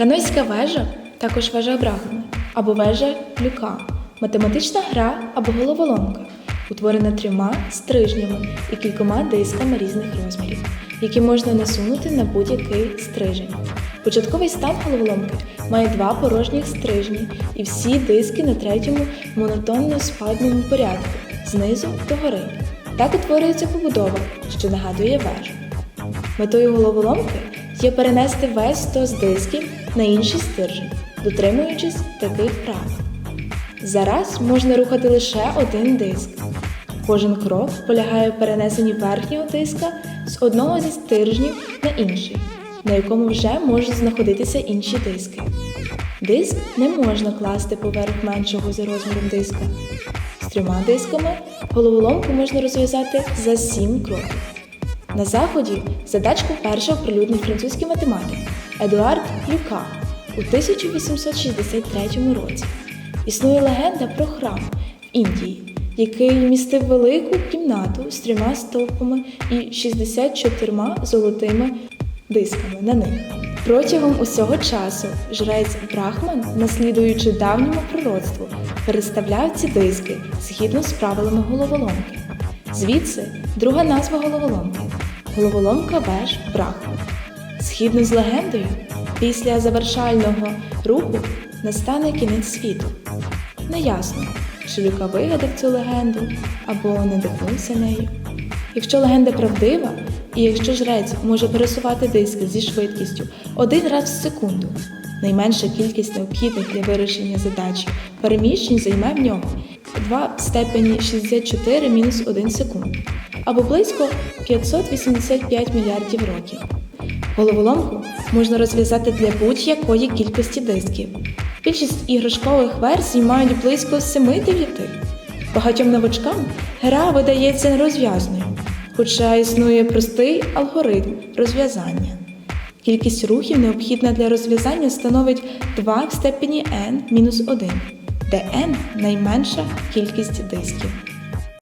Ханойська вежа також вежа Абрахама або вежа Люка, математична гра або головоломка, утворена трьома стрижнями і кількома дисками різних розмірів, які можна насунути на будь-який стрижень. Початковий стан головоломки має два порожніх стрижні і всі диски на третьому монотонно спадному порядку знизу до гори. Так утворюється побудова, що нагадує вежу. Метою головоломки є перенести весь стос дисків на інший стержень, дотримуючись таких правил. Зараз можна рухати лише один диск. Кожен крок полягає в перенесенні верхнього диска з одного зі стержнів на інший, на якому вже можуть знаходитися інші диски. Диск не можна класти поверх меншого за розміром диска. З трьома дисками головоломку можна розв'язати за 7 кроків. На заході задачку вперше оприлюднив французький математик Едуард Люка у 1863 році. Існує легенда про храм в Індії, який містив велику кімнату з трьома стовпами і 64 золотими дисками на них. Протягом усього часу жрець Брахман, наслідуючи давньому пророцтву, переставляв ці диски згідно з правилами головоломки. Звідси друга назва головоломки головоломка веж Брахман. Згідно з легендою, після завершального руху настане кінець світу. Неясно, чи Люка вигадав цю легенду або надихнувся нею. Якщо легенда правдива, і якщо жрець може пересувати диски зі швидкістю один раз в секунду, найменша кількість необхідних для вирішення задачі переміщень займе в нього 2 в степені 64 мінус 1 секунд, або близько 585 мільярдів років. Головоломку можна розв'язати для будь-якої кількості дисків. Більшість іграшкових версій мають близько 7-9. Багатьом новачкам гра видається нерозв'язною, хоча існує простий алгоритм розв'язання. Кількість рухів, необхідна для розв'язання, становить 2 в степені n-1, де n найменша кількість дисків.